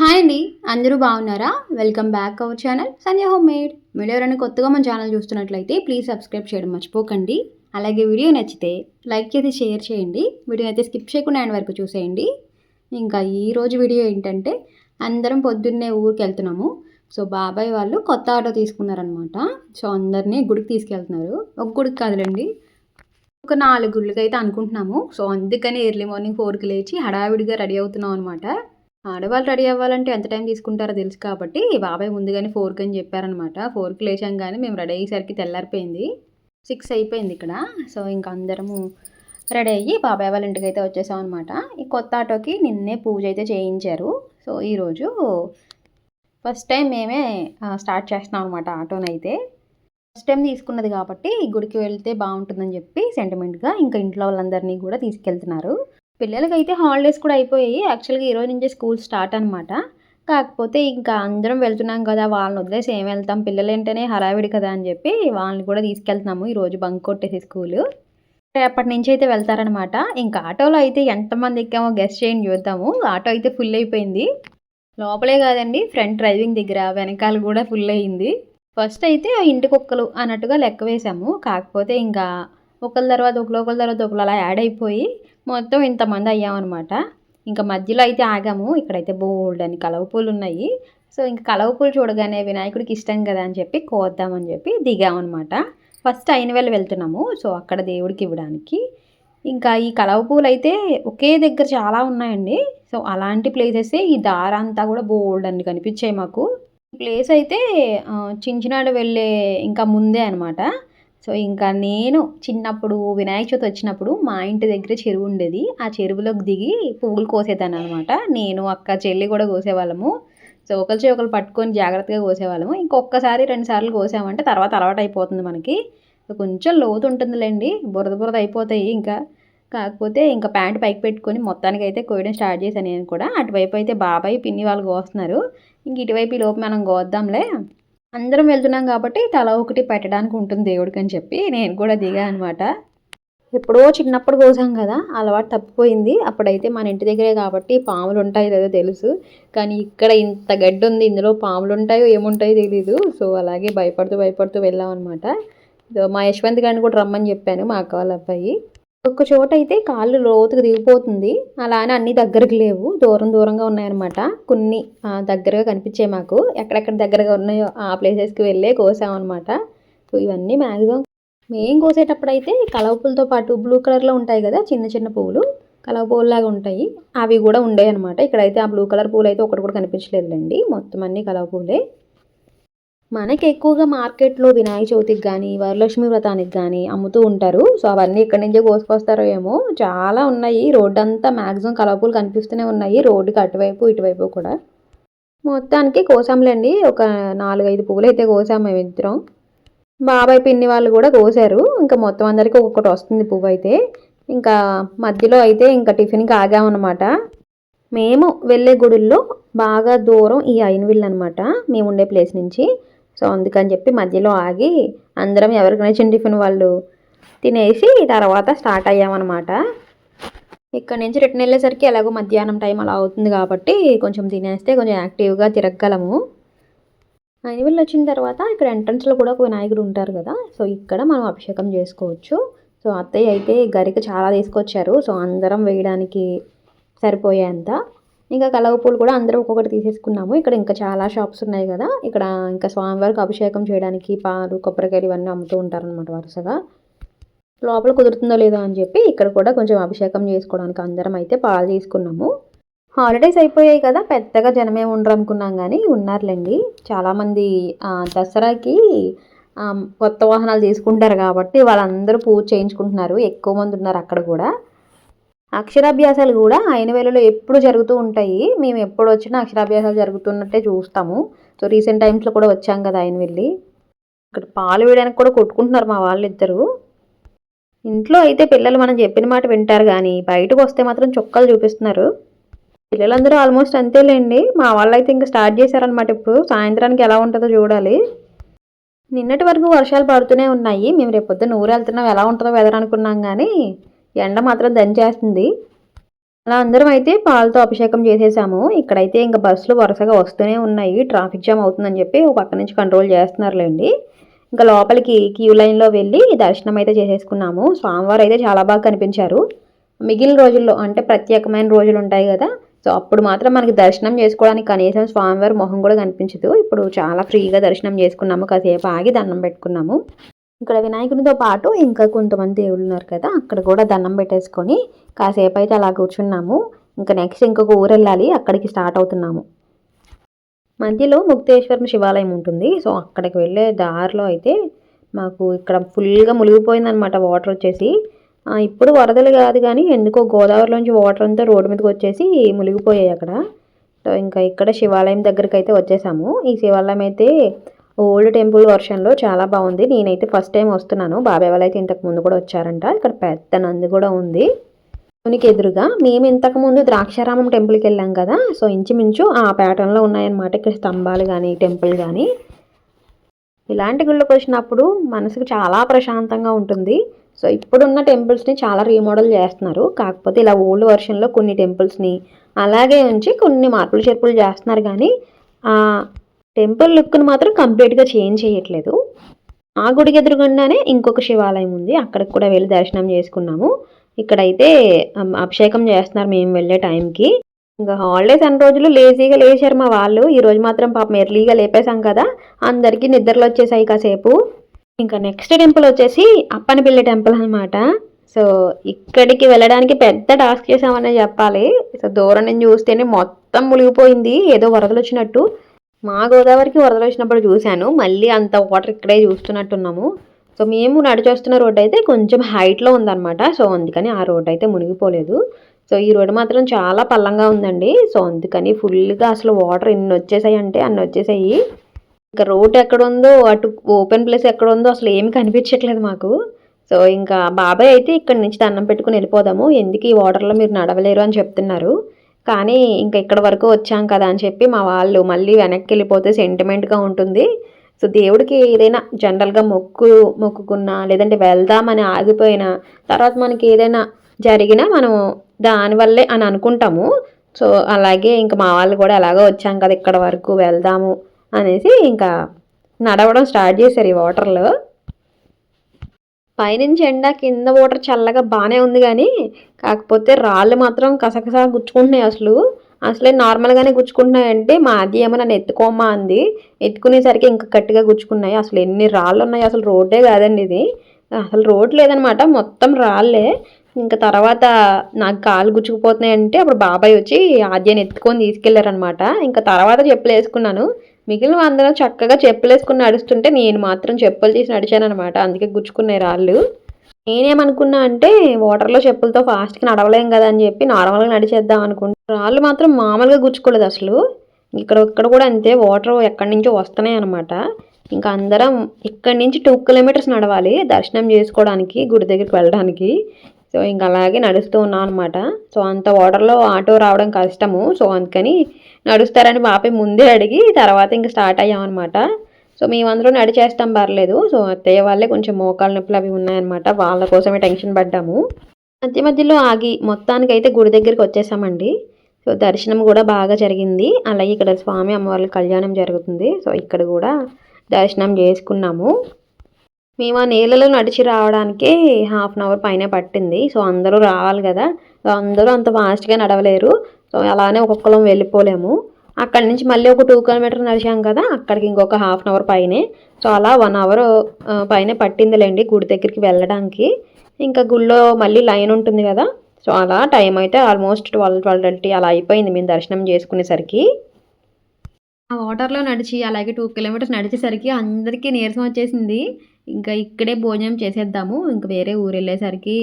Hi అండి అందరూ బాగున్నారా? Welcome back our channel Sanjay home made మీరు ఎవరైనా కొత్తగా మన ఛానల్ చూస్తున్నట్లయితే ప్లీజ్ సబ్స్క్రైబ్ చేయడం మర్చిపోకండి. అలాగే వీడియో నచ్చితే లైక్ చేసి షేర్ చేయండి. వీడియో అయితే స్కిప్ చేయకుండా ఆయన వరకు చూసేయండి. ఇంకా ఈరోజు వీడియో ఏంటంటే అందరం పొద్దున్నే ఊరికి వెళ్తున్నాము. సో బాబాయ్ వాళ్ళు కొత్త ఆటో తీసుకున్నారనమాట సో అందరినీ గుడికి తీసుకెళ్తున్నారు. ఒక గుడికి కాదులేండి ఒక నాలుగు గుళ్ళకి అయితే అనుకుంటున్నాము. సో అందుకని ఎర్లీ మార్నింగ్ ఫోర్కి లేచి హడావిడిగా రెడీ అవుతున్నాం అనమాట ఆడవాళ్ళు రెడీ అవ్వాలంటే ఎంత టైం తీసుకుంటారో తెలుసు కాబట్టి బాబాయ్ ముందుగానే ఫోర్కి అని చెప్పారనమాట. ఫోర్కి లేచాం కానీ మేము రెడీ అయ్యేసరికి తెల్లారిపోయింది. సిక్స్ అయిపోయింది ఇక్కడ. సో ఇంకా అందరము రెడీ అయ్యి బాబాయ్ వాళ్ళ ఇంటికి అయితే వచ్చేసాం అనమాట ఈ కొత్త ఆటోకి నిన్నే పూజ అయితే చేయించారు. సో ఈరోజు ఫస్ట్ టైం మేమే స్టార్ట్ చేస్తున్నాం అనమాట ఆటోనైతే. ఫస్ట్ టైం తీసుకున్నది కాబట్టి గుడికి వెళ్తే బాగుంటుందని చెప్పి సెంటిమెంట్గా ఇంకా ఇంట్లో వాళ్ళందరినీ కూడా తీసుకెళ్తున్నారు. పిల్లలకి అయితే హాలిడేస్ కూడా అయిపోయాయి. యాక్చువల్గా ఈ రోజు నుంచే స్కూల్ స్టార్ట్ అనమాట కాకపోతే ఇంకా అందరం వెళ్తున్నాం కదా వాళ్ళని వదిలేసి ఏం వెళ్తాం? పిల్లలు ఏంటనే హడావిడి కదా అని చెప్పి వాళ్ళని కూడా తీసుకెళ్తున్నాము ఈరోజు బంక్ కొట్టేసి స్కూలు. రేపటి నుంచి అయితే వెళ్తారనమాట ఇంకా ఆటోలో అయితే ఎంతమంది ఎక్కామో గెస్ట్ చేయండి చూద్దాము. ఆటో అయితే ఫుల్ అయిపోయింది. లోపలే కాదండి ఫ్రంట్ డ్రైవింగ్ దగ్గర వెనకాల కూడా ఫుల్ అయ్యింది ఫస్ట్ అయితే ఇంటి కుక్కలు అన్నట్టుగా లెక్క వేసాము. కాకపోతే ఇంకా ఒకళ్ళ తర్వాత ఒకరు ఒకళ్ళ తర్వాత ఒకరు అలా యాడ్ అయిపోయి మొత్తం ఇంతమంది అయ్యామన్నమాట. ఇంకా మధ్యలో అయితే ఆగాము. ఇక్కడైతే బోల్డ్ అని కలవ పూలు ఉన్నాయి సో ఇంకా కలవ పూలు చూడగానే వినాయకుడికి ఇష్టం కదా అని చెప్పి కోద్దామని చెప్పి దిగామన్నమాట. ఫస్ట్ అయిన వెళ్తున్నాము. సో అక్కడ దేవుడికి ఇవ్వడానికి. ఇంకా ఈ కలవ పూలు అయితే ఒకే దగ్గర చాలా ఉన్నాయండి. సో అలాంటి ప్లేసెస్ ఈ దార అంతా కూడా బోల్డ్ అని కనిపించాయి మాకు. ప్లేస్ అయితే చించినాడు వెళ్ళే ఇంకా ముందే అనమాట సో ఇంకా నేను చిన్నప్పుడు వినాయక చవితి వచ్చినప్పుడు మా ఇంటి దగ్గర చెరువు ఉండేది. ఆ చెరువులోకి దిగి పువ్వులు కోసేదాన్ని అనమాట నేను అక్క చెల్లి కూడా కోసేవాళ్ళము. సో ఒకరి ఒకరు పట్టుకొని జాగ్రత్తగా కోసేవాళ్ళము. ఇంకొకసారి రెండు సార్లు కోసామంటే తర్వాత అలవాటు అయిపోతుంది మనకి. కొంచెం లోతు ఉంటుందిలేండి. బురద బురద అయిపోతాయి ఇంకా. కాకపోతే ఇంకా ప్యాంట్ పైకి పెట్టుకొని మొత్తానికి అయితే కోయడం స్టార్ట్ చేశాను నేను కూడా. అటువైపు అయితే బాబాయ్ పిన్ని వాళ్ళు కోస్తున్నారు. ఇంక ఇటువైపు ఈ లోపు మనం కోద్దాంలే. అందరం వెళ్తున్నాం కాబట్టి తల ఒకటి పెట్టడానికి ఉంటుంది దేవుడికి అని చెప్పి నేను కూడా దిగా అనమాట ఎప్పుడో చిన్నప్పుడు కోసాం కదా అలవాటు తప్పిపోయింది. అప్పుడైతే మన ఇంటి దగ్గరే కాబట్టి పాములు ఉంటాయి లేదో తెలుసు. కానీ ఇక్కడ ఇంత గడ్డి ఉంది ఇందులో పాములు ఉంటాయో ఏముంటాయో తెలీదు. సో అలాగే భయపడుతూ భయపడుతూ వెళ్ళాం అనమాట మా యశ్వంత్ గారిని కూడా రమ్మని చెప్పాను మా అక్క వాళ్ళ అబ్బాయి. ఒక్క చోట అయితే కాళ్ళు లోతుకు దిగిపోతుంది. అలానే అన్ని దగ్గరకు లేవు. దూరం దూరంగా ఉన్నాయన్నమాట. కొన్ని దగ్గరగా కనిపించాయి మాకు. ఎక్కడెక్కడ దగ్గరగా ఉన్నాయో ఆ ప్లేసెస్కి వెళ్ళే కోసామన్నమాట సో ఇవన్నీ మ్యాక్సిమం మేం కోసేటప్పుడు అయితే కలవ పూలతో పాటు బ్లూ కలర్లో ఉంటాయి కదా చిన్న చిన్న పువ్వులు కలవ పువ్వులాగా ఉంటాయి. అవి కూడా ఉండేవి అనమాట ఇక్కడైతే ఆ బ్లూ కలర్ పూలు అయితే ఒకటి కూడా కనిపించలేదులేండి. మొత్తం అన్ని కలవ పూలే. మనకి ఎక్కువగా మార్కెట్లో వినాయక చవితికి కానీ వరలక్ష్మి వ్రతానికి కానీ అమ్ముతూ ఉంటారు. సో అవన్నీ ఎక్కడి నుంచే కోసుకొస్తారో ఏమో. చాలా ఉన్నాయి. రోడ్డు అంతా మ్యాక్సిమం కలవపూలు కనిపిస్తూనే ఉన్నాయి. రోడ్డుకి అటువైపు ఇటువైపు కూడా. మొత్తానికి కోసాంలేండి. ఒక నాలుగైదు పువ్వులు అయితే కోసాం మేము ఇద్దరం. బాబాయ్ పిన్ని వాళ్ళు కూడా కోసారు. ఇంకా మొత్తం అందరికీ ఒక్కొక్కటి వస్తుంది పువ్వు అయితే ఇంకా మధ్యలో అయితే ఇంకా టిఫిన్కి ఆగామన్నమాట మేము వెళ్ళే గుడుల్లో బాగా దూరం ఈ అయినవిళ్ళు అనమాట మేము ఉండే ప్లేస్ నుంచి. సో అందుకని చెప్పి మధ్యలో ఆగి అందరం ఎవరికి నచ్చిన టిఫిన్ వాళ్ళు తినేసి తర్వాత స్టార్ట్ అయ్యామన్నమాట. ఇక్కడ నుంచి రిటర్న్ వెళ్ళేసరికి ఎలాగో మధ్యాహ్నం టైం అలా అవుతుంది కాబట్టి కొంచెం తినేస్తే కొంచెం యాక్టివ్గా తిరగగలము. అయినవిల్ వచ్చిన తర్వాత ఇక్కడ ఎంట్రన్స్లో కూడా ఒక వినాయకుడు ఉంటారు కదా సో ఇక్కడ మనం అభిషేకం చేసుకోవచ్చు. సో అత్తయ్య అయితే గరిక చాలా తీసుకొచ్చారు సో అందరం వేయడానికి సరిపోయేంత. ఇంకా కలవ పూలు కూడా అందరూ ఒక్కొక్కటి తీసేసుకున్నాము. ఇక్కడ ఇంకా చాలా షాప్స్ ఉన్నాయి కదా. ఇక్కడ ఇంకా స్వామివారికి అభిషేకం చేయడానికి పాలు కొబ్బరికాయలు ఇవన్నీ అమ్ముతూ ఉంటారనమాట వరుసగా. లోపల కుదురుతుందో లేదో అని చెప్పి ఇక్కడ కూడా కొంచెం అభిషేకం చేసుకోవడానికి అందరం అయితే పాలు తీసుకున్నాము. హాలిడేస్ అయిపోయాయి కదా. పెద్దగా జనమే ఉండరు అనుకున్నాం కానీ ఉన్నారులేండి. చాలామంది దసరాకి కొత్త వాహనాలు తీసుకుంటారు కాబట్టి వాళ్ళందరూ పూజ చేయించుకుంటున్నారు. ఎక్కువ మంది ఉన్నారు అక్కడ కూడా. అక్షరాభ్యాసాలు కూడా అయిన వేళలో ఎప్పుడు జరుగుతూ ఉంటాయి. మేము ఎప్పుడు వచ్చినా అక్షరాభ్యాసాలు జరుగుతున్నట్టే చూస్తాము. సో రీసెంట్ టైమ్స్లో కూడా వచ్చాం కదా ఆయన వెళ్ళి. ఇక్కడ పాలు వేయడానికి కూడా కొట్టుకుంటున్నారు మా వాళ్ళిద్దరూ. ఇంట్లో అయితే పిల్లలు మనం చెప్పిన మాట వింటారు కానీ బయటకు వస్తే మాత్రం చొక్కాలు చూపిస్తున్నారు. పిల్లలందరూ ఆల్మోస్ట్ అంతేలేండి. మా వాళ్ళు అయితే ఇంకా స్టార్ట్ చేశారనమాట ఇప్పుడు. సాయంత్రానికి ఎలా ఉంటుందో చూడాలి. నిన్నటి వరకు వర్షాలు పడుతూనే ఉన్నాయి. మేము రేపు ఊరు వెళ్తున్నాం ఎలా ఉంటుందో వెదర్ అనుకున్నాం కానీ ఎండ మాత్రం దంచేస్తుంది అలా అందరం అయితే పాలతో అభిషేకం చేసేసాము. ఇక్కడైతే ఇంకా బస్సులు వరుసగా వస్తూనే ఉన్నాయి. ట్రాఫిక్ జామ్ అవుతుందని చెప్పి ఒక పక్క నుంచి కంట్రోల్ చేస్తున్నారులేండి. ఇంకా లోపలికి క్యూ లైన్లో వెళ్ళి దర్శనం అయితే చేసేసుకున్నాము. స్వామివారు అయితే చాలా బాగా కనిపించారు. మిగిలిన రోజుల్లో అంటే ప్రత్యేకమైన రోజులు ఉంటాయి కదా. సో అప్పుడు మాత్రం మనకి దర్శనం చేసుకోవడానికి కనీసం స్వామివారి మొహం కూడా కనిపించదు. ఇప్పుడు చాలా ఫ్రీగా దర్శనం చేసుకున్నాము. కాసేపు ఆగి దండం పెట్టుకున్నాము. ఇక్కడ వినాయకునితో పాటు ఇంకా కొంతమంది దేవుళ్ళు ఉన్నారు కదా అక్కడ కూడా దండం పెట్టేసుకొని కాసేపు అయితే అలా కూర్చున్నాము. ఇంకా నెక్స్ట్ ఇంకొక ఊరు వెళ్ళాలి అక్కడికి స్టార్ట్ అవుతున్నాము. మధ్యలో ముక్తేశ్వరం శివాలయం ఉంటుంది. సో అక్కడికి వెళ్ళే దారిలో అయితే మాకు ఇక్కడ ఫుల్గా మునిగిపోయిందనమాట వాటర్ వచ్చేసి. ఇప్పుడు వరదలు కాదు కానీ ఎందుకో గోదావరిలోంచి వాటర్ అంతా రోడ్డు మీదకి వచ్చేసి మునిగిపోయాయి అక్కడ. సో ఇంకా ఇక్కడ శివాలయం దగ్గరికి అయితే వచ్చేసాము. ఈ శివాలయం అయితే ఓల్డ్ టెంపుల్ వర్షన్లో చాలా బాగుంది. నేనైతే ఫస్ట్ టైం వస్తున్నాను. బాబాయ్ వాళ్ళు అయితే ఇంతకు ముందు కూడా వచ్చారంట. ఇక్కడ పెద్ద నంది కూడా ఉంది. శివునికి ఎదురుగా మేము ఇంతకుముందు ద్రాక్షారామం టెంపుల్కి వెళ్ళాం కదా. సో ఇంచుమించు ఆ ప్యాటర్న్లో ఉన్నాయన్నమాట ఇక్కడ స్తంభాలు కానీ టెంపుల్ కానీ ఇలాంటి గుళ్ళకి వచ్చినప్పుడు మనసుకు చాలా ప్రశాంతంగా ఉంటుంది. సో ఇప్పుడున్న టెంపుల్స్ని చాలా రీమోడల్ చేస్తున్నారు. కాకపోతే ఇలా ఓల్డ్ వర్షన్లో కొన్ని టెంపుల్స్ని అలాగే ఉంచి కొన్ని మార్పులు చేర్పులు చేస్తున్నారు కానీ టెంపుల్ లుక్ని మాత్రం కంప్లీట్గా చేంజ్ చేయట్లేదు. ఆ గుడికి ఎదురుగుండానే ఇంకొక శివాలయం ఉంది. అక్కడికి కూడా వెళ్ళి దర్శనం చేసుకున్నాము. ఇక్కడైతే అభిషేకం చేస్తున్నారు మేము వెళ్ళే టైంకి. ఇంకా హాలిడేస్ అన్ని రోజులు లేజీగా లేచారు మా వాళ్ళు. ఈ రోజు మాత్రం పాపం ఎర్లీగా లేపేశాం కదా. అందరికీ నిద్రలు వచ్చేసాయి కాసేపు. ఇంకా నెక్స్ట్ టెంపుల్ వచ్చేసి అప్పనపిల్లి టెంపుల్ అనమాట సో ఇక్కడికి వెళ్ళడానికి పెద్ద టాస్క్ చేసామనే చెప్పాలి. సో దూరం నుంచి చూస్తేనే మొత్తం మునిగిపోయింది. ఏదో వరదలు వచ్చినట్టు. మా గోదావరికి వరదలు వచ్చినప్పుడు చూశాను. మళ్ళీ అంత వాటర్ ఇక్కడే చూస్తున్నట్టున్నాము. సో మేము నడిచొస్తున్న రోడ్డు అయితే కొంచెం హైట్లో ఉందన్నమాట. సో అందుకని ఆ రోడ్డు అయితే మునిగిపోలేదు. సో ఈ రోడ్డు మాత్రం చాలా పల్లంగా ఉందండి. సో అందుకని ఫుల్గా అసలు వాటర్ ఎన్ని వచ్చేసాయి అంటే అన్ని వచ్చేసాయి. ఇంకా రోడ్ ఎక్కడ ఉందో అటు ఓపెన్ ప్లేస్ ఎక్కడ ఉందో అసలు ఏమి కనిపించట్లేదు మాకు. సో ఇంకా బాబాయ్ అయితే ఇక్కడ నుంచి దండం పెట్టుకుని వెళ్ళిపోదాము. ఎందుకు ఈ వాటర్లో మీరు నడవలేరు అని చెప్తున్నారు. కానీ ఇంకా ఇక్కడ వరకు వచ్చాం కదా అని చెప్పి మా వాళ్ళు మళ్ళీ వెనక్కి వెళ్ళిపోతే సెంటిమెంట్గా ఉంటుంది. సో దేవుడికి ఏదైనా జనరల్గా మొక్కు మొక్కుకున్నా లేదంటే వెళ్దామని ఆగిపోయినా తర్వాత మనకి ఏదైనా జరిగినా మనం దానివల్లే అని అనుకుంటాము. సో అలాగే ఇంకా మా వాళ్ళు కూడా ఎలాగో వచ్చాం కదా ఇక్కడ వరకు వెళ్దాము అనేసి ఇంకా నడవడం స్టార్ట్ చేశారు ఈ వాటర్లో పైనుంచి ఎండ కింద వాటర్ చల్లగా బాగానే ఉంది కానీ కాకపోతే రాళ్ళు మాత్రం కసకస గుచ్చుకుంటున్నాయి అసలు. అసలే నార్మల్గానే గుచ్చుకుంటున్నాయంటే మా అది ఏమో నన్ను ఎత్తుకోమా అంది. ఎత్తుకునేసరికి ఇంకా గట్టిగా గుచ్చుకున్నాయి. అసలు ఎన్ని రాళ్ళు ఉన్నాయి అసలు రోడ్డే కాదండి ఇది. అసలు రోడ్ లేదనమాట మొత్తం రాళ్ళే. ఇంకా తర్వాత నాకు కాలు గుచ్చుకుపోతున్నాయి అంటే అప్పుడు బాబాయ్ వచ్చి ఆద్యాన్ని ఎత్తుకొని తీసుకెళ్ళారనమాట. ఇంకా తర్వాత చెప్పులు వేసుకున్నాను. మిగిలిన అందరం చక్కగా చెప్పులు వేసుకుని నడుస్తుంటే నేను మాత్రం చెప్పులు తీసి నడిచానమాట అందుకే గుచ్చుకున్నాయి రాళ్ళు. నేనేమనుకున్నా అంటే వాటర్లో చెప్పులతో ఫాస్ట్గా నడవలేం కదా అని చెప్పి నార్మల్గా నడిచేద్దాం అనుకుంటా రాళ్ళు మాత్రం మామూలుగా గుచ్చుకోలేదు అసలు. ఇక్కడ ఇక్కడ కూడా అంతే. వాటర్ ఎక్కడి నుంచో వస్తున్నాయి అనమాట ఇంకా అందరం ఇక్కడి నుంచి టూ కిలోమీటర్స్ నడవాలి దర్శనం చేసుకోవడానికి గుడి దగ్గరికి వెళ్ళడానికి. సో ఇంక అలాగే నడుస్తూ ఉన్నాం అనమాట సో అంత వాటర్లో ఆటో రావడం కష్టము. సో అందుకని నడుస్తారని బాపే ముందే అడిగి తర్వాత ఇంకా స్టార్ట్ అయ్యామన్నమాట. సో మేమందరం నడిచేస్తాం పర్లేదు. సో అత్తయ్య వాళ్ళే కొంచెం మోకాలు నొప్పులు అవి ఉన్నాయన్నమాట. వాళ్ళ కోసమే టెన్షన్ పడ్డాము. మధ్య మధ్యలో ఆగి మొత్తానికి అయితే గుడి దగ్గరికి వచ్చేసామండి. సో దర్శనం కూడా బాగా జరిగింది. అలాగే ఇక్కడ స్వామి అమ్మవార్ల కళ్యాణం జరుగుతుంది. సో ఇక్కడ కూడా దర్శనం చేసుకున్నాము. మేము ఆ నీళ్ళలో నడిచి రావడానికే హాఫ్ అన్ అవర్ పైన పట్టింది. సో అందరూ రావాలి కదా. అందరూ అంత ఫాస్ట్గా నడవలేరు. అలానే ఒక్కొక్కలం వెళ్ళిపోలేము. అక్కడి నుంచి మళ్ళీ ఒక టూ కిలోమీటర్ నడిచాం కదా అక్కడికి ఇంకొక హాఫ్ అన్ అవర్ పైనే. సో అలా వన్ అవర్ పైనే పట్టిందిలేండి గుడి దగ్గరికి వెళ్ళడానికి. ఇంకా గుళ్ళో మళ్ళీ లైన్ ఉంటుంది కదా సో అలా టైం అయితే ఆల్మోస్ట్ ట్వెల్వ్ ట్వెల్వ్ థర్టీ అలా అయిపోయింది మేము దర్శనం చేసుకునేసరికి. ఆ వాటర్లో నడిచి అలాగే టూ కిలోమీటర్స్ నడిచేసరికి అందరికీ నీరసం వచ్చేసింది. ఇంకా ఇక్కడే భోజనం చేసేద్దాము ఇంకా వేరే ఊరు వెళ్ళేసరికి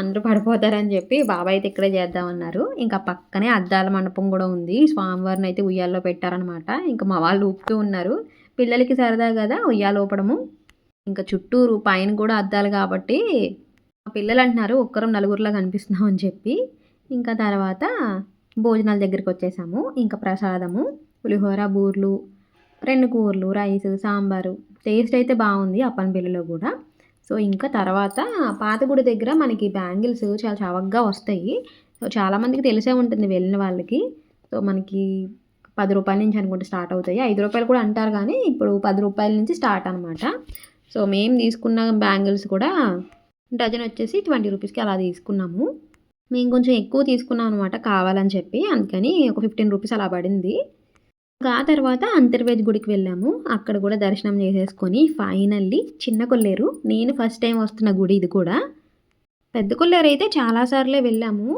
అందరూ పడిపోతారని చెప్పి బాబాయ్ అయితే ఇక్కడే చేద్దామన్నారు ఇంకా పక్కనే అద్దాల మండపం కూడా ఉంది. స్వామివారిని అయితే ఉయ్యాల్లో పెట్టారనమాట ఇంకా మా వాళ్ళు ఊపుతూ ఉన్నారు. పిల్లలకి సరదా కదా ఉయ్యాలు ఊపడము. ఇంకా చుట్టూరు పైన కూడా అద్దాలు కాబట్టి మా పిల్లలు అంటున్నారు ఒక్కరం నలుగురిలా కనిపిస్తున్నాం అని చెప్పి. ఇంకా తర్వాత భోజనాల దగ్గరికి వచ్చేసాము. ఇంకా ప్రసాదము పులిహోర బూర్లు రెండు కూరలు రైస్ సాంబారు. టేస్ట్ అయితే బాగుంది అప్పనపల్లిలో కూడా. సో ఇంకా తర్వాత పాతగుడి దగ్గర మనకి బ్యాంగిల్స్ చాలా చవకగా వస్తాయి. సో చాలామందికి తెలిసే ఉంటుంది వెళ్ళిన వాళ్ళకి. సో మనకి పది రూపాయల నుంచి అనుకుంటే స్టార్ట్ అవుతాయి. ఐదు రూపాయలు కూడా అంటారు కానీ ఇప్పుడు పది రూపాయల నుంచి స్టార్ట్ అనమాట సో మేము తీసుకున్న బ్యాంగిల్స్ కూడా డజన్ వచ్చేసి ట్వంటీ రూపీస్కి అలా తీసుకున్నాము. మేము కొంచెం ఎక్కువ తీసుకున్నాం అనమాట కావాలని చెప్పి. అందుకని ఒక ఫిఫ్టీన్ రూపీస్ అలా పడింది. ఆ తర్వాత అంతర్వేది గుడికి వెళ్ళాము. అక్కడ కూడా దర్శనం చేసేసుకొని ఫైనల్లీ చిన్న కొల్లేరు. నేను ఫస్ట్ టైం వస్తున్న గుడి ఇది కూడా. పెద్ద కొల్లేరు అయితే చాలాసార్లే వెళ్ళాము.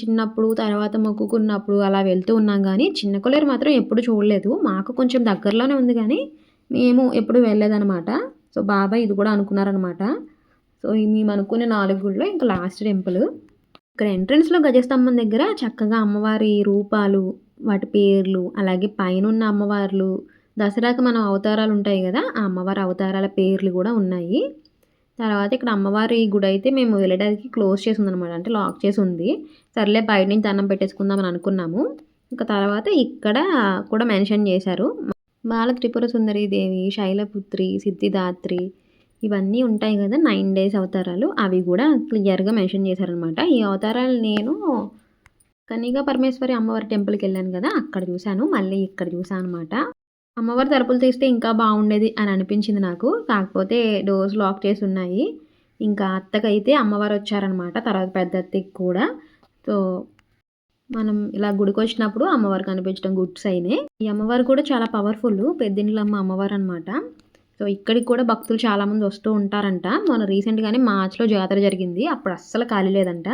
చిన్నప్పుడు తర్వాత మొక్కుకున్నప్పుడు అలా వెళ్తూ ఉన్నాం కానీ చిన్న కొల్లేరు మాత్రం ఎప్పుడు చూడలేదు. మాకు కొంచెం దగ్గరలోనే ఉంది కానీ మేము ఎప్పుడు వెళ్ళలేదన్నమాట. సో బాబాయ్ ఇది కూడా అనుకున్నారనమాట సో మేము అనుకునే నాలుగు గుళ్ళు ఇంకా లాస్ట్ టెంపుల్. ఇక్కడ ఎంట్రన్స్లో గజస్తంభం దగ్గర చక్కగా అమ్మవారి రూపాలు వాటి పేర్లు అలాగే పైన ఉన్న అమ్మవార్లు దసరాకి మనం అవతారాలు ఉంటాయి కదా ఆ అమ్మవారి అవతారాల పేర్లు కూడా ఉన్నాయి. తర్వాత ఇక్కడ అమ్మవారి గుడి అయితే మేము వెళ్ళడానికి క్లోజ్ చేసి ఉందన్నమాట అంటే లాక్ చేసి ఉంది. సర్లే బయట నుంచి దండం పెట్టేసుకుందామని అనుకున్నాము. ఇంకా తర్వాత ఇక్కడ కూడా మెన్షన్ చేశారు. బాల త్రిపుర సుందరి దేవి శైలపుత్రి సిద్ధిదాత్రి ఇవన్నీ ఉంటాయి కదా నైన్ డేస్ అవతారాలు. అవి కూడా క్లియర్గా మెన్షన్ చేశారనమాట ఈ అవతారాలు నేను కనిగా పరమేశ్వరి అమ్మవారి టెంపుల్కి వెళ్ళాను కదా అక్కడ చూశాను. మళ్ళీ ఇక్కడ చూశాను అనమాట అమ్మవారి తలుపులు తీస్తే ఇంకా బాగుండేది అని అనిపించింది నాకు. కాకపోతే డోర్స్ లాక్ చేసి ఉన్నాయి. ఇంకా అత్తకైతే అమ్మవారు వచ్చారనమాట తర్వాత పెద్ద అత్తకి కూడా. సో మనం ఇలా గుడికి వచ్చినప్పుడు అమ్మవారు కనిపించడం గుడ్ సైనే ఈ అమ్మవారు కూడా చాలా పవర్ఫుల్ పెద్దింట్లో అమ్మ అమ్మవారు అనమాట సో ఇక్కడికి కూడా భక్తులు చాలామంది వస్తూ ఉంటారంట. మొన్న రీసెంట్గానే మార్చ్లో జాతర జరిగింది. అప్పుడు అస్సలు ఖాళీ లేదంట.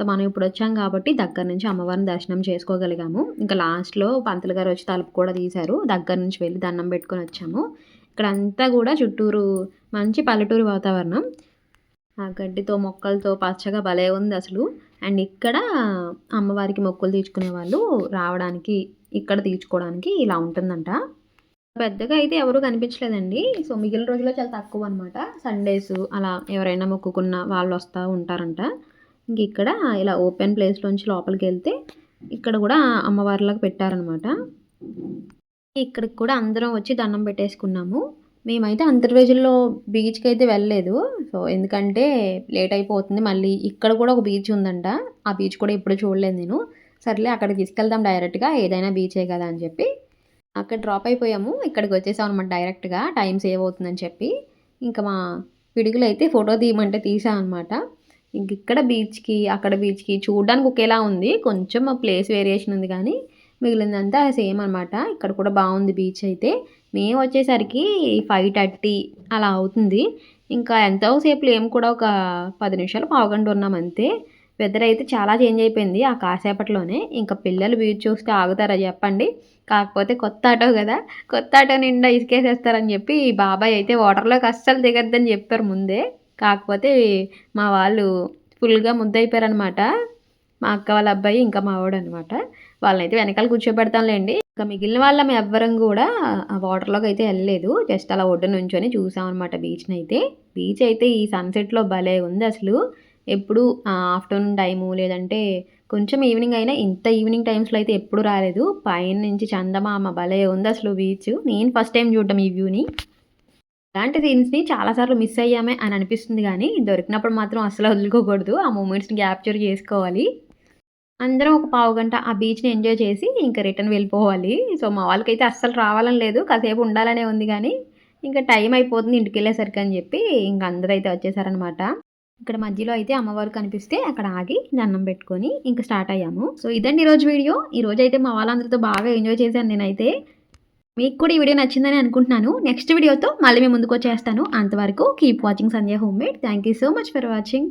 సో మనం ఇప్పుడు వచ్చాం కాబట్టి దగ్గర నుంచి అమ్మవారిని దర్శనం చేసుకోగలిగాము. ఇంకా లాస్ట్లో పంతులు గారు వచ్చి తలుపు కూడా తీశారు. దగ్గర నుంచి వెళ్ళి దండం పెట్టుకొని వచ్చాము. ఇక్కడ అంతా కూడా చుట్టూరు మంచి పల్లెటూరు వాతావరణం. ఆ గడ్డితో మొక్కలతో పచ్చగా భలే ఉంది అసలు. అండ్ ఇక్కడ అమ్మవారికి మొక్కులు తీర్చుకునే వాళ్ళు రావడానికి ఇక్కడ తీర్చుకోవడానికి ఇలా ఉంటుందంట. పెద్దగా అయితే ఎవరు కనిపించలేదండి. సో మిగిలిన రోజుల్లో చాలా తక్కువ అనమాట సండేస్ అలా ఎవరైనా మొక్కుకున్న వాళ్ళు వస్తూ ఉంటారంట. ఇంక ఇక్కడ ఇలా ఓపెన్ ప్లేస్లోంచి లోపలికి వెళ్తే ఇక్కడ కూడా అమ్మవారిలాగా పెట్టారనమాట. ఇక్కడికి కూడా అందరం వచ్చి దండం పెట్టేసుకున్నాము. మేమైతే అంతర్వేజుల్లో బీచ్కి అయితే వెళ్ళలేదు. సో ఎందుకంటే లేట్ అయిపోతుంది. మళ్ళీ ఇక్కడ కూడా ఒక బీచ్ ఉందంట. ఆ బీచ్ కూడా ఇప్పుడు చూడలేదు నేను. సర్లే అక్కడికి తీసుకెళ్దాం డైరెక్ట్గా. ఏదైనా బీచే కదా అని చెప్పి. అక్కడ డ్రాప్ అయిపోయాము. ఇక్కడికి వచ్చేసాం అనమాట డైరెక్ట్గా. టైం సేవ్ అవుతుందని చెప్పి. ఇంకా మా పిడుగులు అయితే ఫోటో తీయమంటే తీసాం అనమాట ఇంక ఇక్కడ బీచ్కి అక్కడ బీచ్కి చూడడానికి ఒకేలా ఉంది. కొంచెం ప్లేస్ వేరియేషన్ ఉంది కానీ మిగిలిందంతా సేమ్ అనమాట ఇక్కడ కూడా బాగుంది బీచ్ అయితే. మేము వచ్చేసరికి ఫైవ్ థర్టీ అలా అవుతుంది. ఇంకా ఎంతోసేపు ఏం కూడా ఒక పది నిమిషాలు పావుగంట ఉన్నాం అంతే. వెదర్ అయితే చాలా చేంజ్ అయిపోయింది ఆ కాసేపట్లోనే. ఇంకా పిల్లలు బీచ్ చూస్తే ఆగుతారా చెప్పండి. కాకపోతే కొత్త ఆటో కదా. కొత్త ఆటో నిండా ఇసుకేసేస్తారని చెప్పి బాబాయ్ అయితే వాటర్లోకి అస్సలు దిగద్దని చెప్పారు ముందే. కాకపోతే మా వాళ్ళు ఫుల్గా ముద్దయిపోయారనమాట మా అక్క వాళ్ళ అబ్బాయి ఇంకా మా వాడు అనమాట వాళ్ళనైతే వెనకాల కూర్చోబెడతాంలేండి ఇంకా మిగిలిన వాళ్ళం ఎవ్వరం కూడా ఆ వాటర్లోకి అయితే వెళ్ళలేదు. జస్ట్ అలా ఒడ్డు నుంచొని చూసామన్నమాట బీచ్ని అయితే బీచ్ అయితే ఈ సన్సెట్లో భలే ఉంది అసలు. ఎప్పుడు ఆఫ్టర్నూన్ టైము లేదంటే కొంచెం ఈవినింగ్ అయినా ఇంత ఈవినింగ్ టైమ్స్లో అయితే ఎప్పుడు రాలేదు. పైన నుంచి చందమామ భలే ఉంది అసలు బీచ్. నేను ఫస్ట్ టైం చూడటం ఈ వ్యూని. అలాంటి సీన్స్ని చాలాసార్లు మిస్ అయ్యామే అని అనిపిస్తుంది కానీ దొరికినప్పుడు మాత్రం అసలు వదులుకోకూడదు. ఆ మూమెంట్స్ని క్యాప్చర్ చేసుకోవాలి. అందరం ఒక పావు గంట ఆ బీచ్ని ఎంజాయ్ చేసి ఇంకా రిటర్న్ వెళ్ళిపోవాలి. సో మా వాళ్ళకైతే అస్సలు రావాలని లేదు. కాసేపు ఉండాలనే ఉంది కానీ ఇంకా టైం అయిపోతుంది ఇంటికి వెళ్ళేసరికి అని చెప్పి ఇంక అందరూ అయితే వచ్చేసారనమాట ఇక్కడ మధ్యలో అయితే అమ్మవారు కనిపిస్తే అక్కడ ఆగి దండం పెట్టుకొని ఇంకా స్టార్ట్ అయ్యాము. సో ఇదండి ఈరోజు వీడియో. ఈ రోజు అయితే మా వాళ్ళందరితో బాగా ఎంజాయ్ చేశాను నేనైతే. మీకు కూడా ఈ వీడియో నచ్చిందని అనుకుంటున్నాను. నెక్స్ట్ వీడియోతో మళ్ళీ మేము ముందుకు వచ్చేస్తాను. అంతవరకు keep watching Sandhya home made thank you so much for watching